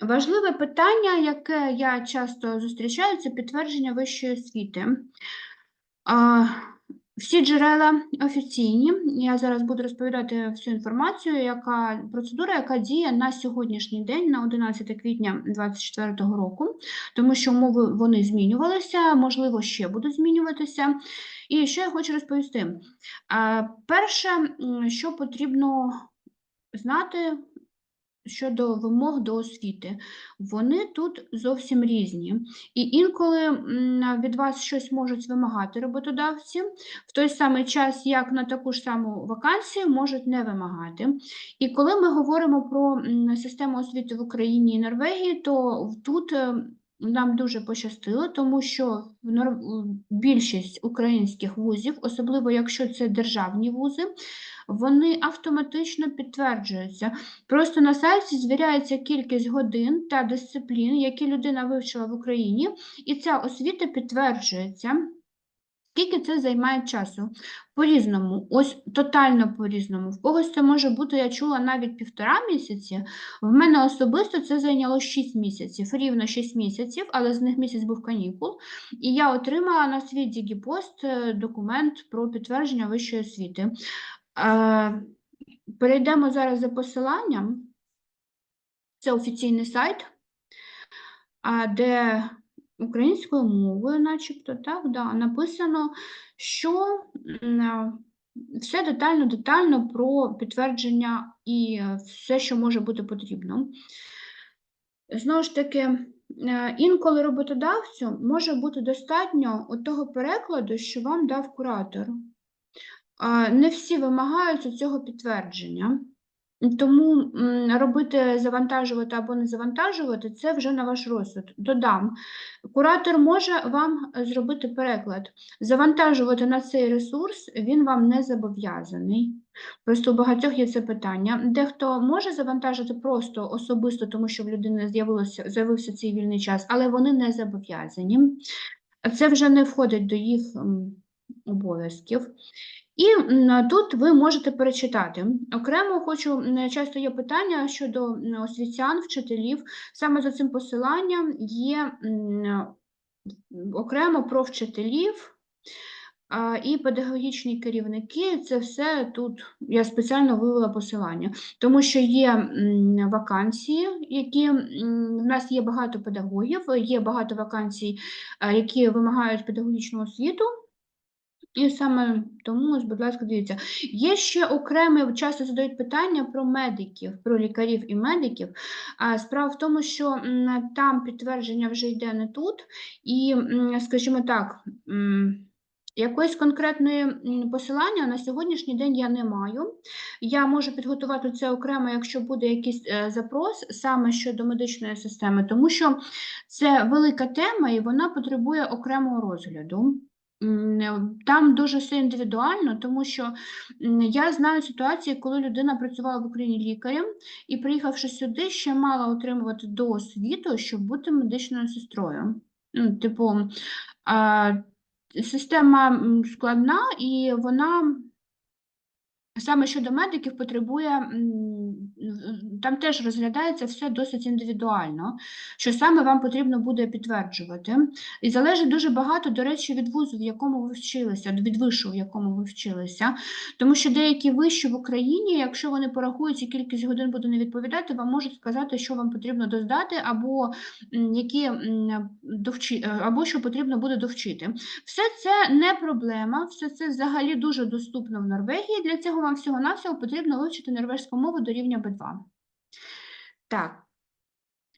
Важливе питання, яке я часто зустрічаю, це підтвердження вищої освіти. Всі джерела офіційні. Я зараз буду розповідати всю інформацію, яка процедура, яка діє на сьогоднішній день, на 11 квітня 2024 року, тому що умови вони змінювалися, можливо, ще будуть змінюватися. І що я хочу розповісти? Перше, що потрібно знати щодо вимог до освіти, вони тут зовсім різні. І інколи від вас щось можуть вимагати роботодавці, в той самий час, як на таку ж саму вакансію, можуть не вимагати. І коли ми говоримо про систему освіти в Україні і Норвегії, то тут е, нам дуже пощастило, тому що більшість українських вузів, особливо якщо це державні вузи, вони автоматично підтверджуються. Просто на сайті звіряється кількість годин та дисциплін, які людина вивчила в Україні, і ця освіта підтверджується. Скільки це займає часу? По-різному, ось тотально по-різному. В когось це може бути, я чула навіть півтора місяці. В мене особисто це зайняло 6 місяців, рівно 6 місяців, але з них місяць був канікул. І я отримала на свій Дігіпост е, документ про підтвердження вищої освіти. Перейдемо зараз за посиланням. Це офіційний сайт, де українською мовою, начебто, так, да, написано, що все детально-детально про підтвердження і все, що може бути потрібно. Знову ж таки, е, інколи роботодавцю може бути достатньо того перекладу, що вам дав куратор. Не всі вимагають цього підтвердження. Тому робити завантажувати або не завантажувати це вже на ваш розсуд. Додам, куратор може вам зробити переклад. Завантажувати на цей ресурс він вам не зобов'язаний. Просто у багатьох є це питання. Дехто може завантажити просто особисто, тому що в людини з'явилося з'явився цей вільний час, але вони не зобов'язані. Це вже не входить до їх обов'язків. І тут ви можете перечитати. Окремо хочу, часто є питання щодо освітян, вчителів. Саме за цим посиланням є окремо про вчителів і педагогічні керівники. Це все тут я спеціально вивела посилання, тому що є вакансії, які в нас є багато педагогів, є багато вакансій, які вимагають педагогічну освіту. І саме тому, будь ласка, дивіться. Є ще окреме, часто задають питання про медиків, про лікарів і медиків. Справа в тому, що там підтвердження вже йде не тут, і, скажімо так, якоїсь конкретної посилання на сьогоднішній день я не маю. Я можу підготувати це окремо, якщо буде якийсь е, запрос саме щодо медичної системи, тому що це велика тема і вона потребує окремого розгляду. Е, Там дуже все індивідуально, тому що я знаю ситуації, коли людина працювала в Україні лікарем і, приїхавши сюди, ще мала отримувати доосвіту, щоб бути медичною сестрою. Типу, система складна і вона. Саме щодо медиків потребує, там теж розглядається все досить індивідуально, що саме вам потрібно буде підтверджувати. І залежить дуже багато, до речі, від вузу, в якому ви вчилися, від вишу, в якому ви вчилися. Тому що деякі виші в Україні, якщо вони порахують, і кількість годин буде не відповідати, вам можуть сказати, що вам потрібно доздати, або які е, або що потрібно буде довчити. Все це не проблема, все це взагалі дуже доступно в Норвегії. Для цього вам всього-навсього потрібно вивчити норвезьку мову до рівня B2. Так.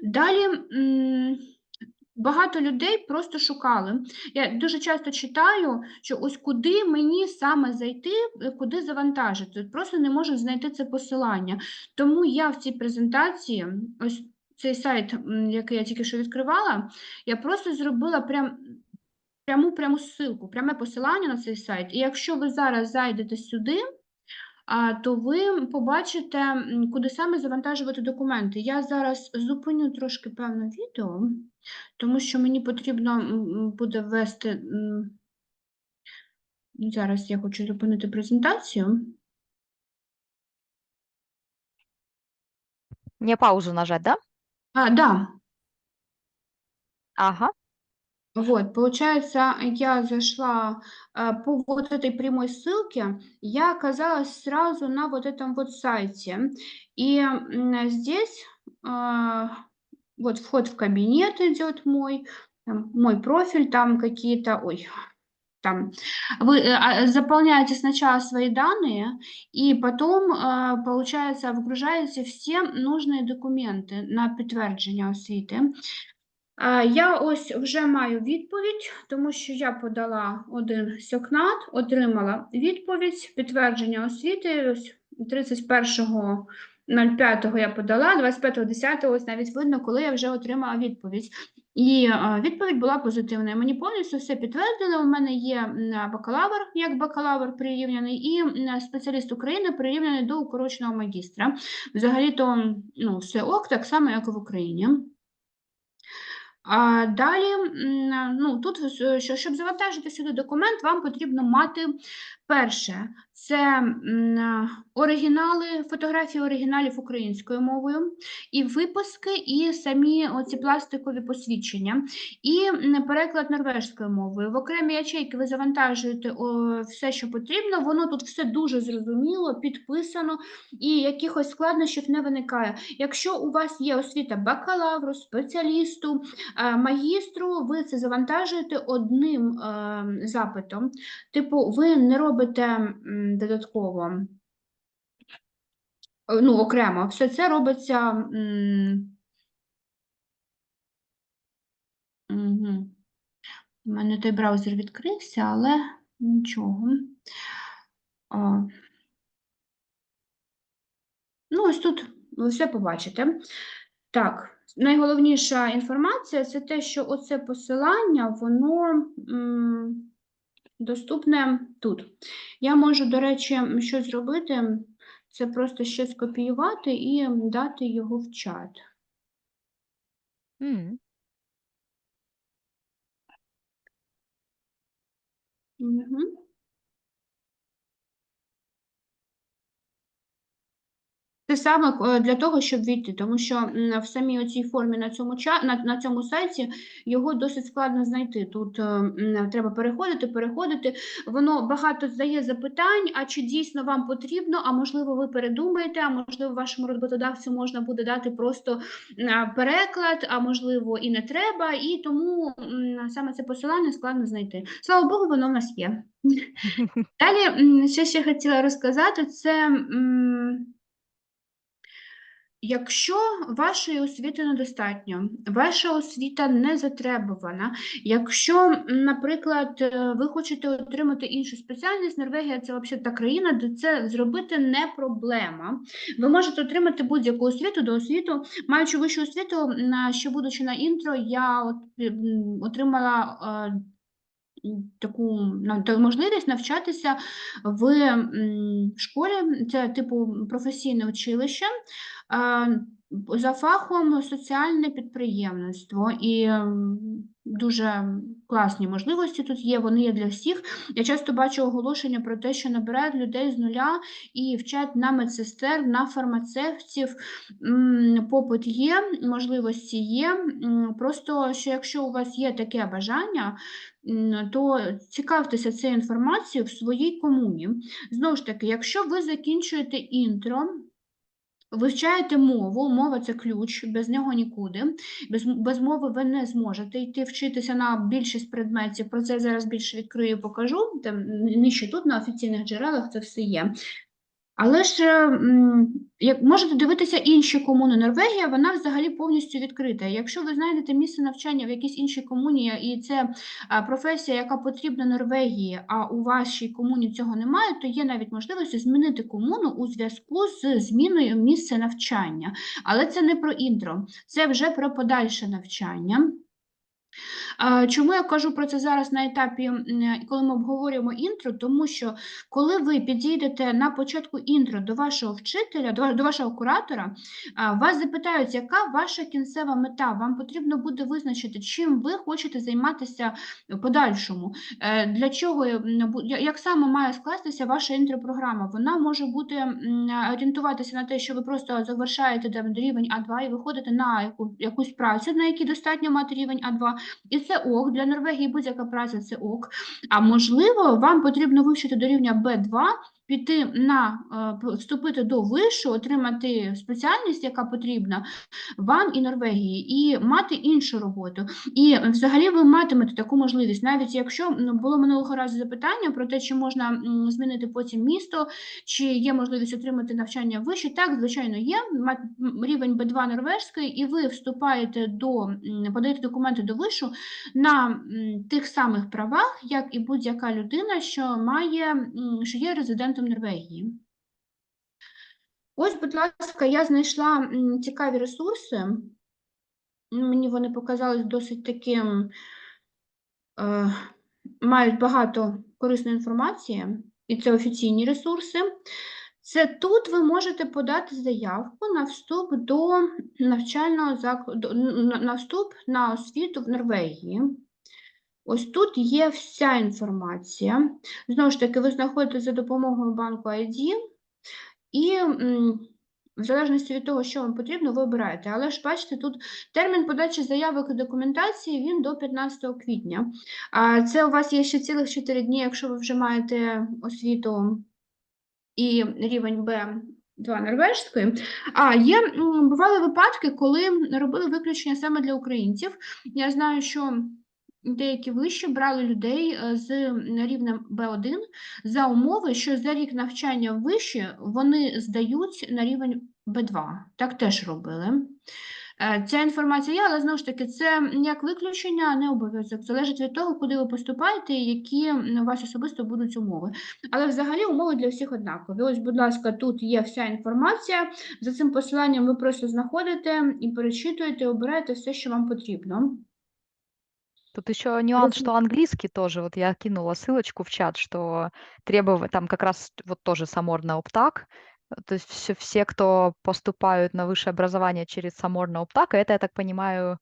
Далі багато людей просто шукали. Я дуже часто читаю, що ось куди мені саме зайти, е, куди завантажити. Просто не можу знайти це посилання. Тому я в цій презентації, ось цей сайт, який я тільки що відкривала, я просто зробила прям пряму пряму ссылку, пряме посилання на цей сайт. І якщо ви зараз зайдете сюди, то ви побачите, куди саме завантажувати документи. Я зараз зупиню трошки певне відео, тому що мені потрібно буде ввести. Зараз я хочу зупинити презентацію. Мне паузу нажать, да? А, да, Ага. Вот, получается, я зашла а, по вот этой прямой ссылке, я оказалась сразу на вот этом вот сайте. И м, здесь а, вот вход в кабинет идет мой, там мой профиль, там какие-то, ой, там вы э, а, заполняете сначала свои данные, и потом, а, получается, вгружаете все нужные документи на підтвердження освіти. Я ось вже маю відповідь, тому що я подала один сьокнат, отримала відповідь, підтвердження освіти. Ось 31.05 я подала, 25.10 ось навіть видно, коли я вже отримала відповідь. І відповідь була позитивною. Мені повністю все підтвердили. У мене є бакалавр, як бакалавр прирівняний, і спеціаліст України прирівняний до укороченого магістра. Взагалі-то ну, все ок, так само, як і в Україні. А далі, ну, тут, що, щоб завантажити сюди документ, вам потрібно мати перше це оригінали, фотографії оригіналів українською мовою, і випуски, і самі оці пластикові посвідчення, і переклад норвежською мовою. В окремі ячейки ви завантажуєте все, що потрібно. Воно тут все дуже зрозуміло, підписано, і якихось складнощів не виникає. Якщо у вас є освіта бакалавру, спеціалісту, е, магістру, ви це завантажуєте одним е, запитом. Типу, ви не робите м, додатково, е, ну, окремо, все це робиться. мгм. У мене той браузер відкрився, але нічого. А, Ну, ось тут ви все побачите. Так, найголовніша інформація це те, що оце посилання, воно м, доступне тут. Я можу, до речі, щось зробити, це просто ще скопіювати і дати його в чат. Mm. Угу. Це саме е, для того, щоб війти, тому що в самій цій формі на цьому на, на цьому сайті його досить складно знайти. Тут е, треба переходити, переходити. Воно багато здає запитань, а чи дійсно вам потрібно, а можливо, ви передумаєте, а можливо, вашому роботодавцю можна буде дати просто переклад, а можливо, і не треба. І тому саме це посилання складно знайти. Слава Богу, воно в нас є. Далі, що ще хотіла розказати, це. Якщо вашої освіти недостатньо, ваша освіта не затребувана, якщо, наприклад, е, ви хочете отримати іншу спеціальність, Норвегія це взагалі та країна, де це зробити не проблема. Ви можете отримати будь-яку освіту до освіту. Маючи вищу освіту, ще будучи на інтро, я от, отримала е, таку ну, можливість навчатися в школі, це типу професійне училище. А, За фахом соціальне підприємництво і дуже класні можливості тут є, вони є для всіх. Я часто бачу оголошення про те, що набирають людей з нуля і вчать на медсестер, на фармацевтів. Попит є, можливості є. Просто що якщо у вас є таке бажання, то цікавтеся цією інформацією в своїй комуні. Знову ж таки, якщо ви закінчуєте інтро, Вивчаєте мову, мова це ключ, без нього нікуди. Без, без мови ви не зможете йти вчитися на більшість предметів. Про це зараз більше відкрию покажу. Там нижче тут на офіційних джерелах це все є. Але ж е, як можете дивитися інші комуни Норвегія, вона взагалі повністю відкрита. Якщо ви знайдете місце навчання в якійсь іншій комуні, і це професія, яка потрібна Норвегії, а у вашій комуні цього немає, то є навіть можливість змінити комуну у зв'язку з зміною місця навчання. Але це не про інтро, це вже про подальше навчання. Чому я кажу про це зараз на етапі, коли ми обговорюємо інтро? Тому що коли ви підійдете на початку інтро до вашого вчителя, до вашого куратора, вас запитають, яка ваша кінцева мета. Вам потрібно буде визначити, чим ви хочете займатися подальшому. Е, Для чого як саме має скластися ваша інтропрограма? Вона може бути орієнтуватися на те, що ви просто завершаєте рівень А2 і виходите на яку, якусь працю, на якій достатньо мати рівень А2, і це ок. Для Норвегії будь-яка праця це ок. А можливо, вам потрібно вивчити до рівня Б2, піти на е, вступити до вишу, отримати спеціальність, яка потрібна вам і Норвегії, і мати іншу роботу. І взагалі ви матимете таку можливість, навіть якщо було минулого разу запитання про те, чи можна змінити потім місто, чи є можливість отримати навчання вище. Так, звичайно, є рівень Б2 норвежської, і ви вступаєте до подаєте документи до вишу на тих самих правах, як і будь-яка людина, що має що є резидентом Норвегії. Ось, будь ласка, я знайшла цікаві ресурси. Мені вони показались досить таким, е, мають багато корисної інформації, і це офіційні ресурси. Це тут ви можете подати заявку на вступ до навчального закладу, на вступ на освіту в Норвегії. Ось тут є вся інформація. Знову ж таки, ви знаходите за допомогою банку ID, і в залежності від того, що вам потрібно, ви обираєте. Але ж бачите, тут термін подачі заявок і документації він до 15 квітня. Це у вас є ще цілих 4 дні, якщо ви вже маєте освіту і рівень Б2 норвежської. А є бували випадки, коли робили виключення саме для українців. Я знаю, що деякі виші брали людей е, з рівнем Б1 за умови, що за рік навчання в виші вони здають на рівень Б2. Так теж робили. Е, Ця інформація є, але знову ж таки, це як виключення, а не обов'язок. Залежить від того, куди ви поступаєте і які у вас особисто будуть умови. Але взагалі умови для всіх однакові. Ось, будь ласка, тут є вся інформація. За цим посиланням ви просто знаходите і перечитуєте, обираєте все, що вам потрібно. Тут еще нюанс, что английский тоже, вот я кинула ссылочку в чат, что требовать, там как раз вот тоже саморный оптак, э, то есть все, все, кто поступают на высшее образование через саморный оптак, это, я так понимаю,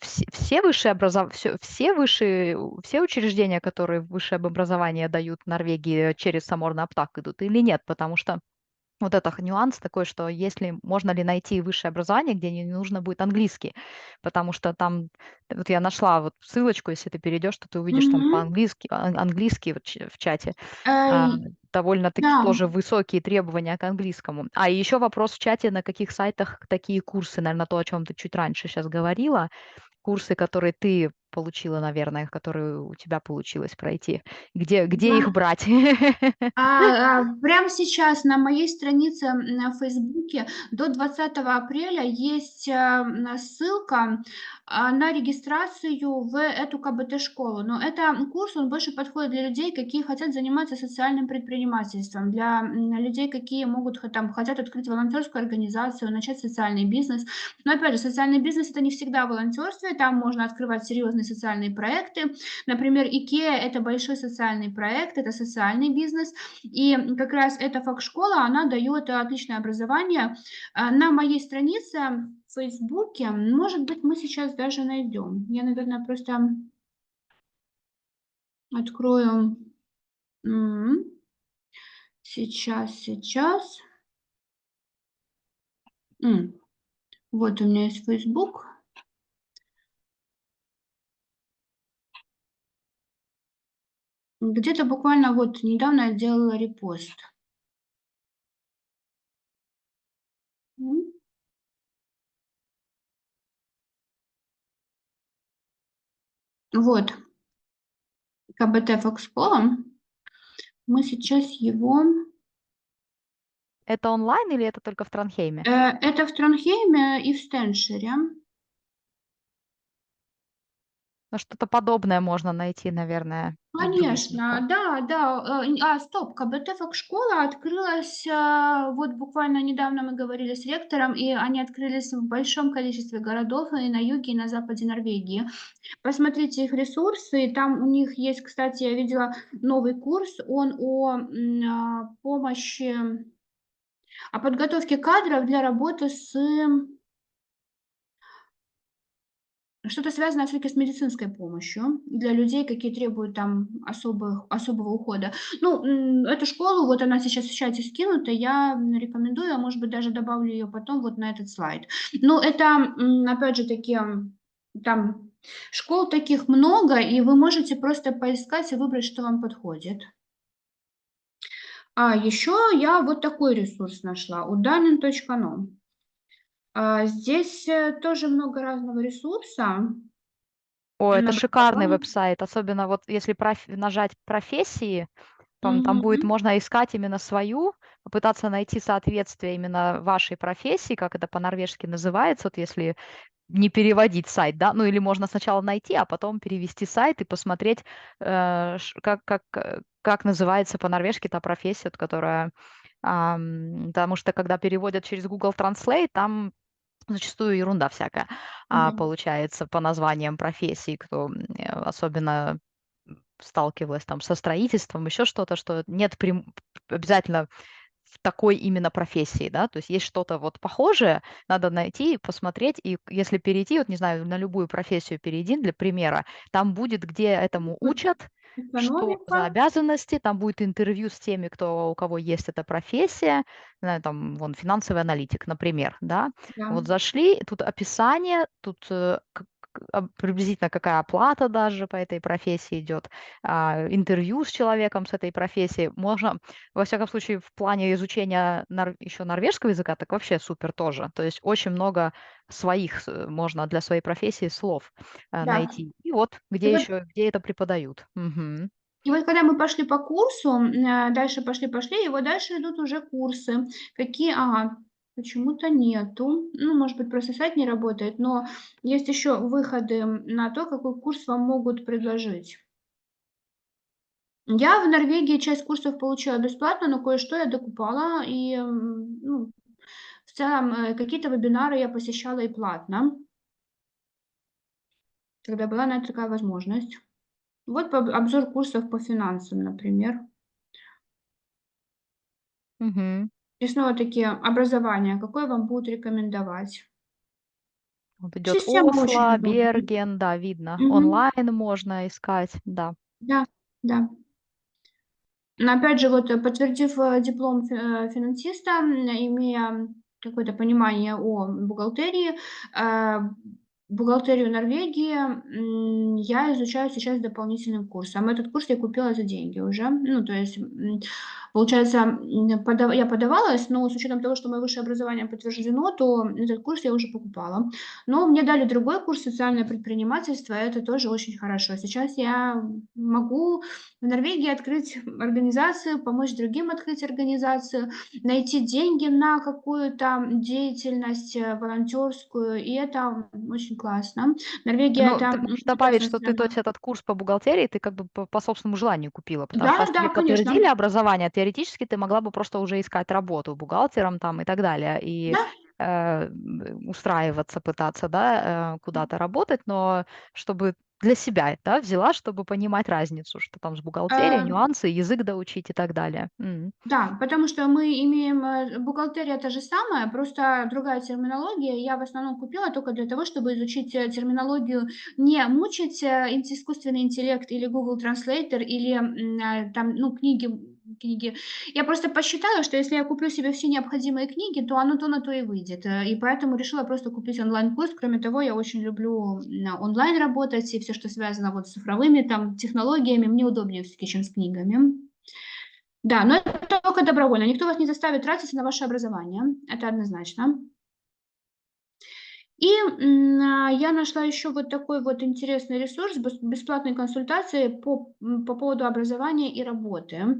все, все высшие образов... все, все высшие, все учреждения, которые высшее образование дают в Норвегии через саморный оптак идут или нет, потому что вот это х- нюанс такой, что если можно ли найти высшее образование, где не нужно будет английский, потому что там, вот я нашла вот ссылочку, если ты перейдешь, то ты увидишь там Мгм. по-английски, ан- английский вот в чате, а, довольно-таки да. тоже высокие требования к английскому. А еще вопрос в чате, на каких сайтах такие курсы, наверное, то, о чем ты чуть раньше сейчас говорила, курсы, которые ты получила, наверное, которые у тебя получилось пройти, где, где Да. их брать? А, а, прямо сейчас на моей странице на Фейсбуке до 20 апреля есть а, ссылка а, на регистрацию в эту КБТ-школу. Но это курс, он больше подходит для людей, какие хотят заниматься социальным предпринимательством, для людей, какие могут там, хотят открыть волонтерскую организацию, начать социальный бизнес. Но опять же, социальный бизнес это не всегда волонтерство, там можно открывать серьезные социальные проекты. Например, IKEA – это большой социальный проект, это социальный бизнес, и как раз эта факшкола, она дает отличное образование. А, На моей странице в Фейсбуке, может быть, мы сейчас даже найдем. Я, наверное, просто открою. М. Сейчас, сейчас. Вот у меня есть Facebook. Где-то буквально вот недавно я делала репост. Вот. КБТ Фокспола. Мы сейчас его... Это онлайн или это только в Транхейме? Э, Это в Тронхейме и в Стеншире. Ну, что-то подобное можно найти, наверное, Конечно, да, да. э, А, стоп, КБТ школа открылась, а, вот буквально недавно мы говорили с ректором, и они открылись в большом количестве городов и на юге, и на западе Норвегии. Посмотрите их ресурсы, там у них есть, кстати, я видела новый курс, он о м, а, помощи, о подготовке кадров для работы с Что-то связанное всё-таки с медицинской помощью для людей, какие требуют там особых особого ухода. Ну, эту школу, вот она сейчас в чате скинута, я, рекомендую, а может быть, даже добавлю её потом вот на этот слайд. Но это, м, опять же таки, м, там школ таких много, и вы можете просто поискать и выбрать, что вам подходит. А ещё я вот такой ресурс нашла: Udanen.no. А, здесь, э, тоже много разного ресурса. О, это шикарный веб-сайт, особенно вот если проф нажать профессии, там там будет можно искать именно свою, попытаться найти соответствие именно вашей профессии, как это по-норвежски называется, вот если не переводить сайт, да. Ну, или можно сначала найти, а потом перевести сайт и посмотреть, э, как как, э, как называется по-норвежски та профессия, вот которая, потому что когда переводят через Google Translate, там зачастую ерунда всякая, а, Да. получается по названиям профессий. Кто, э, особенно, сталкивалась там со строительством, еще что-то, что нет прям обязательно в такой именно профессии, да. То есть есть что-то вот похожее, надо найти и посмотреть. И если перейти, вот не знаю, на любую профессию перейди для примера, там будет, где этому Вот что за обязанности, там будет интервью с теми, кто у кого есть эта профессия. Там вон финансовый аналитик, например, да. Да. Вот зашли, тут описание, тут, э, приблизительно какая оплата даже по этой профессии идет, а, интервью с человеком с этой профессией. Можно, во всяком случае, в плане изучения нор еще норвежского языка, так вообще супер тоже. То есть очень много своих с можно для своей профессии слов, э, Да. найти. И вот И где вот еще, где это преподают. Мгм. и вот когда мы пошли по курсу, а, дальше пошли пошли, и вот дальше идут уже курсы. Какие ага, почему-то нету. Ну, может быть, просто сайт не работает, но есть еще выходы, на то, какой курс вам могут предложить. Я в Норвегии часть курсов получила бесплатно, но кое-что я докупала. И, ну, в целом, э, какие-то вебинары я посещала и платно. Когда была на такая возможность. Вот обзор курсов по финансам, например. Мгм. И снова-таки образование, какое вам будут рекомендовать. Вот идет Система Осло. Берген, да, видно. Мгм. Онлайн можно искать, да. Да, да. Но опять же, вот, э, подтвердив, э, диплом э, финансиста, имея какое-то понимание о бухгалтерии, бухгалтерию Норвегии, я изучаю сейчас дополнительным курсом. Этот курс я купила за деньги уже. Ну, то есть, получается, я подавалась, но с учетом того, что мое высшее образование подтверждено, то этот курс я уже покупала. Но мне дали другой курс "Социальное предпринимательство", и это тоже очень хорошо. Сейчас я могу в Норвегии открыть организацию, помочь другим открыть организацию, найти деньги на какую-то деятельность, э, волонтёрскую, и это очень классно. Норвегия- Ну, это, ты м, можешь добавить, что ты, то страна. есть, этот курс по бухгалтерии ты как бы по по собственному желанию купила, потому что Да, тебе да, подтвердили образование, теоретически ты могла бы просто уже искать работу бухгалтером там и так далее, и, Да. Э, устраиваться, пытаться, да, э, куда-то работать, но чтобы для себя, да, взяла, чтобы понимать разницу, что там с бухгалтерией, Э нюансы, язык доучить и так далее. Да, потому что мы имеем, э, бухгалтерия та же самая, просто другая терминология. Я в основном купила тока для того, чтобы изучить, терминологию, не мучить, искусственный интеллект или Google Translator, или, там, ну, книги книги. Я просто посчитала, что если я куплю себе все необходимые книги, то оно то на то и выйдет. Э, и поэтому решила просто купить онлайн-курс. Кроме того, я очень люблю, онлайн работать, и всё, что связано вот с цифровыми там технологиями, мне удобнее всё-таки, чем с книгами. Да, но это тока добровольно. Никто вас не заставит тратиться на ваше образование. Это однозначно. И, а, я нашла еще вот такой вот интересный ресурс бес бесплатной консультации по, по поводу образования и работы.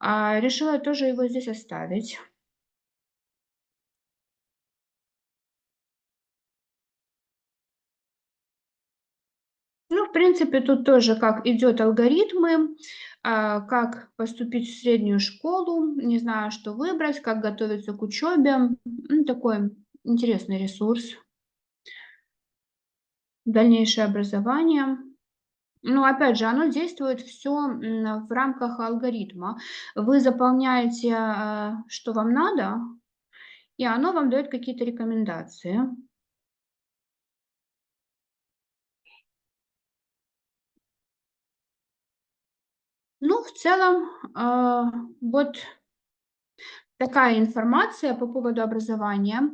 А, решила тоже его здесь оставить. Ну, принципе, тут тоже как идет алгоритмы, а, как поступить в среднюю школу, не знаю, что выбрать, как готовиться к учебе. М, Такой интересный ресурс. Дальнейшее образование. Ну, опять же, оно действует все в рамках алгоритма. Вы заполняете, э, что вам надо, и оно вам дает какие-то рекомендации. Ну, в целом, а, вот такая информация по поводу образования.